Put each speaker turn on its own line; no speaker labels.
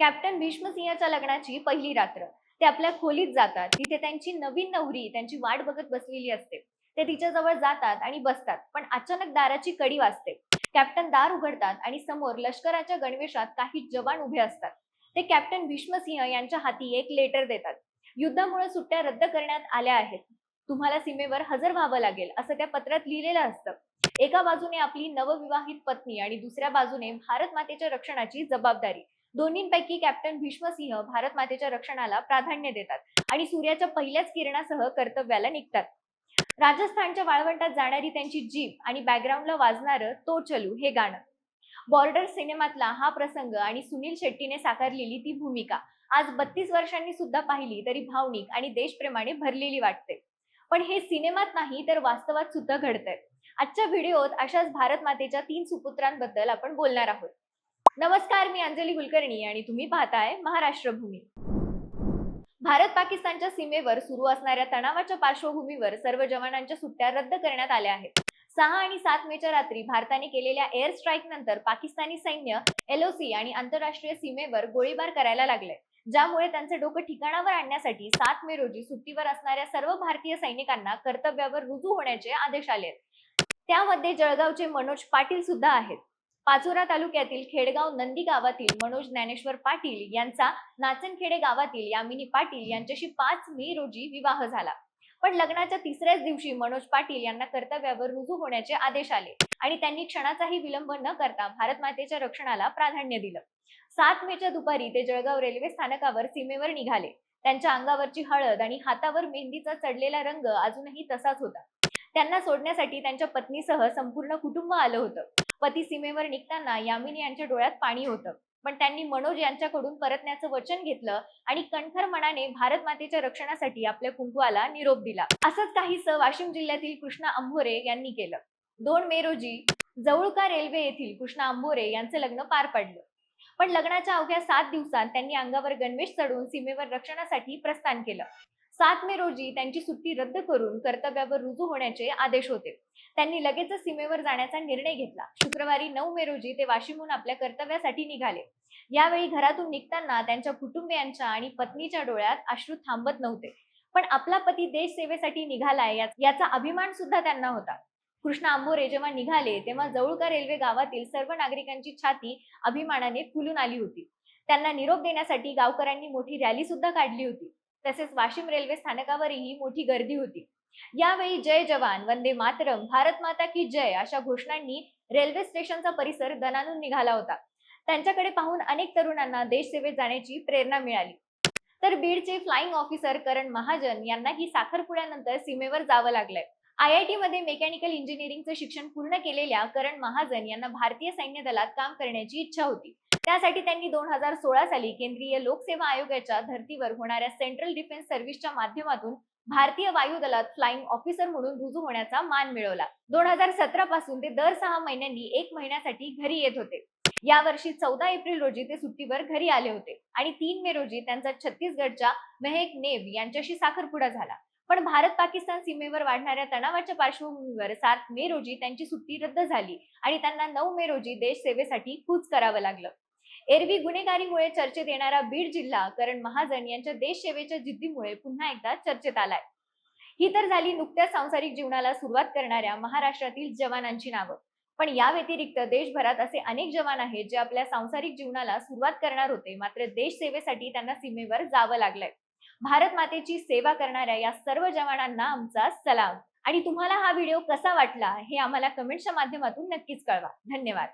Captain भीष्मसिंहाच्या लग्नाची पहिली रात्र. ते आपल्या खोलीत जातात. तिथे त्यांची नवीन नवरी त्यांची वाट बघत बसलेली असते. ते तिच्याजवळ जातात आणि बसतात पण अचानक दाराची कडी वाजते. कॅप्टन दार उघडतात आणि समोर लष्कराच्या गणवेशात काही जवान उभे असतात. ते कॅप्टन भीष्मसिंह यांच्या हाती एक लेटर देतात. युद्धामुळे सुट्ट्या रद्द करण्यात आल्या आहेत. तुम्हाला सीमेवर हजर व्हावं लागेल असं त्या पत्रात लिहिलेलं असतं. एका बाजूने आपली नवविवाहित पत्नी आणि दुसऱ्या बाजूने भारत मातेच्या रक्षणाची जबाबदारी. दोन्हींपैकी कॅप्टन भीष्मसिंह भारत मातेच्या रक्षणाला प्राधान्य देतात आणि सूर्याच्या पहिल्याच किरणासह कर्तव्याला निघतात. राजस्थानच्या वाळवंटात जाणारी त्यांची जीप आणि बॅकग्राऊंडला वाजणारं तो चलू हे गाणं. बॉर्डर सिनेमातला हा प्रसंग आणि सुनील शेट्टीने साकारलेली ती भूमिका आज बत्तीस वर्षांनी सुद्धा पाहिली तरी भावनिक आणि देशप्रेमाने भरलेली वाटते. पण हे सिनेमात नाही तर वास्तवात सुद्धा घडतंय. आजच्या व्हिडिओत अशाच भारत मातेच्या तीन सुपुत्रांबद्दल आपण बोलणार आहोत. नमस्कार मी अंजली कुलकर्णी आणि तुम्ही पाहताय महाराष्ट्र भूमी. भारत पाकिस्तानच्या सीमेवर सुरू असणाऱ्या तणावाच्या पार्श्वभूमीवर सर्व जवानांच्या सुट्ट्या रद्द करण्यात आल्या आहेत. सहा आणि सात मेच्या रात्री भारताने केलेल्या एअर स्ट्राईक नंतर पाकिस्तानी सैन्य एलओसी आणि आंतरराष्ट्रीय सीमेवर गोळीबार करायला लागले ज्यामुळे त्यांचे डोकं ठिकाणावर आणण्यासाठी सात मे रोजी सुट्टीवर असणाऱ्या सर्व भारतीय सैनिकांना कर्तव्यावर रुजू होण्याचे आदेश आले आहेत. त्यामध्ये जळगावचे मनोज पाटील सुद्धा आहेत. पाचोरा तालुक्यातील खेडगाव नंदी गावातील मनोज ज्ञानेश्वर पाटील यांचा नाचनखेडे गावातील यामिनी पाटील यांच्याशी पाच मे रोजी विवाह झाला. पण लग्नाच्या तिसऱ्याच दिवशी मनोज पाटील यांना कर्तव्यावर रुजू होण्याचे आदेश आले आणि त्यांनी क्षणाचाही विलंब न करता भारत मातेच्या रक्षणाला प्राधान्य दिलं. सात मेच्या दुपारी ते जळगाव रेल्वे स्थानकावर सीमेवर निघाले. त्यांच्या अंगावरची हळद आणि हातावर मेहंदीचा चढलेला रंग अजूनही तसाच होता. त्यांना सोडण्यासाठी त्यांच्या पत्नीसह संपूर्ण कुटुंब आलं होतं. पती सीमेवर निघताना यामिनी यांच्या डोळ्यात पाणी होतं. पण त्यांनी मनोज यांच्याकडून परतण्याचं वचन घेतलं आणि कणखर मनाने भारत मातेच्या रक्षणासाठी आपल्या कुंकुवाला निरोप दिला. असंच काहीसं वाशिम जिल्ह्यातील कृष्णा अंभोरे यांनी केलं. दोन मे रोजी जवळका रेल्वे येथील कृष्णा अंभोरे यांचं लग्न पार पडलं. पण लग्नाच्या अवघ्या सात दिवसात त्यांनी अंगावर गणवेश चढून सीमेवर रक्षणासाठी प्रस्थान केलं. सात मे रोजी त्यांची सुट्टी रद्द करून कर्तव्यावर रुजू होण्याचे आदेश होते. त्यांनी लगेचच सीमेवर जाण्याचा निर्णय घेतला. शुक्रवारी नऊ मे रोजी ते वाशिमहून आपल्या कर्तव्यासाठी निघाले. यावेळी घरातून निघताना त्यांच्या कुटुंबियांच्या आणि पत्नीच्या डोळ्यात अश्रू थांबत नव्हते. पण आपला पती देश सेवेसाठी निघालाय याचा अभिमान सुद्धा त्यांना होता. कृष्ण आंबोरे जेव्हा निघाले तेव्हा जवळका रेल्वे गावातील सर्व नागरिकांची छाती अभिमानाने फुलून आली होती. त्यांना निरोप देण्यासाठी गावकऱ्यांनी मोठी रॅली सुद्धा काढली होती. तसेच वाशिम रेल्वे स्थानकावरही मोठी गर्दी होती. यावेळी जय जवान वंदे मातरम भारत माता की जय अशा घोषणांनी रेल्वे स्टेशनचा परिसर दणानून निघाला होता. त्यांच्याकडे पाहून अनेक तरुणांना देशसेवेत जाण्याची प्रेरणा मिळाली. तर बीडचे फ्लाइंग ऑफिसर करण महाजन यांनाही साखरपुड्यानंतर सीमेवर जावं लागलंय. आय आय टीमध्ये मेकॅनिकल इंजिनिअरिंगचं शिक्षण पूर्ण केलेल्या करण महाजन यांना भारतीय सैन्य दलात काम करण्याची इच्छा होती. त्यासाठी त्यांनी दोन हजार सोळा साली केंद्रीय लोकसेवा आयोगाच्या धर्तीवर होणाऱ्या सेंट्रल डिफेन्स सर्व्हिसच्या माध्यमातून भारतीय वायुदलात फ्लाइंग ऑफिसर म्हणून रुजू होण्याचा मान मिळवला. दोन हजार सतरा पासून ते दर सहा महिन्यांनी एक महिन्यासाठी घरी येत होते. यावर्षी चौदा एप्रिल रोजी ते सुट्टीवर घरी आले होते आणि तीन मे रोजी त्यांचा छत्तीसगडच्या मेहेक नेव यांच्याशी साखरपुडा झाला. पण भारत पाकिस्तान सीमेवर वाढणाऱ्या तणावाच्या पार्श्वभूमीवर सात मे रोजी त्यांची सुट्टी रद्द झाली आणि त्यांना नऊ मे रोजी देश सेवेसाठी कूच करावं लागलं. एरवी गुन्हेगारीमुळे चर्चेत येणारा बीड जिल्हा करण महाजन यांच्या देश सेवेच्या जिद्दीमुळे पुन्हा एकदा चर्चेत आलाय. ही तर झाली नुकत्याच सांसारिक जीवनाला सुरुवात करणाऱ्या महाराष्ट्रातील जवानांची नावं. पण या व्यतिरिक्त देशभरात असे अनेक जवान आहेत जे आपल्या सांसारिक जीवनाला सुरुवात करणार होते मात्र देश सेवेसाठी त्यांना सीमेवर जावं लागलंय. भारत मातेची सेवा करणाऱ्या या सर्व जवानांना आमचा सलाम. आणि तुम्हाला हा व्हिडिओ कसा वाटला हे आम्हाला कमेंटच्या माध्यमातून नक्कीच कळवा. धन्यवाद.